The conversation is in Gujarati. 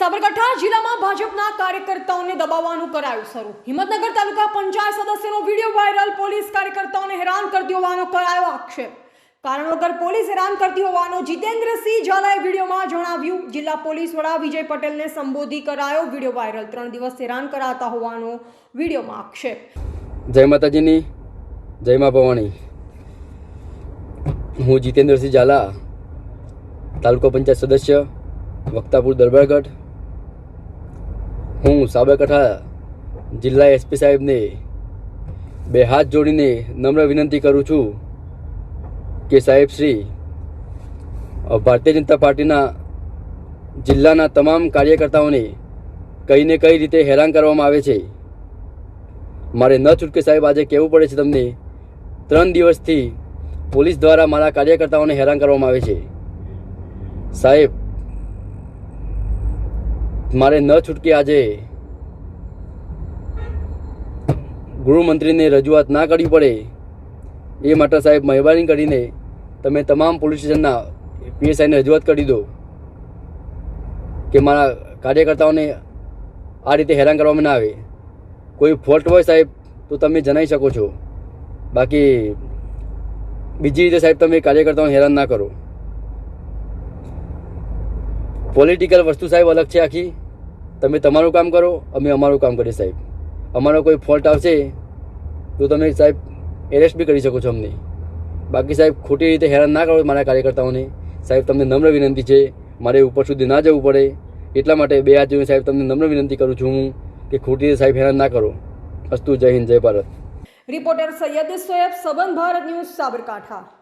સાબરકાંઠા જિલ્લામાં ભાજપના કાર્યકર્તાઓને દબાવવાનું કરાયું શરૂ. હિંમતનગર તાલુકા પંચાયત સદસ્યનો વીડિયો વાયરલ, પોલીસ કાર્યકર્તાઓને હેરાન કરતી હોવાનો કરાયો આક્ષેપ. કારણ વગર પોલીસ હેરાન કરતી હોવાનો જીતેન્દ્રસિંહ ઝાલાએ વિડીયોમાં જણાવ્યું, જિલ્લા પોલીસ વડા વિજય પટેલને સંબોધી કરાયો વીડિયો વાયરલ. ત્રણ દિવસ હેરાન કરાતા હોવાનો વિડીયોમાં આક્ષેપ. જય માતાજીની, જય મા ભવાણી. હું જીતેન્દ્રસિંહ ઝાલા, તાલુકા પંચાયત સદસ્ય, વક્તાપુર દરબારગઢ. હું સાબરકાંઠા જિલ્લા એસપી સાહેબને બે હાથ જોડીને નમ્ર વિનંતી કરું છું કે સાહેબ શ્રી ભારતીય જનતા પાર્ટીના જિલ્લાના તમામ કાર્યકર્તાઓને કઈ ને કઈ રીતે હેરાન કરવામાં આવે છે? મારે ન છૂટકે સાહેબ આજે કહેવું પડે છે તમને, ત્રણ દિવસથી પોલીસ દ્વારા મારા કાર્યકર્તાઓને હેરાન કરવામાં આવે છે. સાહેબ મારે ન છૂટકે આજે ગૃહમંત્રીને રજૂઆત ના કરવી પડે. એ માટે સાહેબ મહેરબાની કરીને તમે તમામ પોલીસ સ્ટેશનના પીએસઆઈને રજૂઆત કરી દો કે મારા કાર્યકર્તાઓને આ રીતે હેરાન કરવામાં ના આવે. કોઈ ફોલ્ટ હોય સાહેબ, તો તમે જણાવી શકો છો. બાકી બીજી રીતે સાહેબ તમે કાર્યકર્તાઓને હેરાન ના કરો. પોલિટિકલ વસ્તુ સાહેબ અલગ છે આખી. તમે તમારું કામ કરો, અમે અમારું કામ કરીએ સાહેબ. અમારો કોઈ ફોલ્ટ આવશે, તો તમે સાહેબ એરેસ્ટ બી કરી શકો છો અમને. બાકી સાહેબ, ખોટી રીતે હેરાન ના કરો મારા કાર્યકર્તાઓને. સાહેબ, તમને નમ્ર વિનંતી છે, મારે ઉપર સુધી ના જવું પડે. એટલા માટે બે હાથ જોઈને સાહેબ, તમને નમ્ર વિનંતી કરું છું હું કે ખોટી રીતે સાહેબ હેરાન ના કરો. અસ્તુ, જય હિન્દ, જય Bharat. Reporter Saiyed Soyeb Saban Bharat news, Sabarkantha.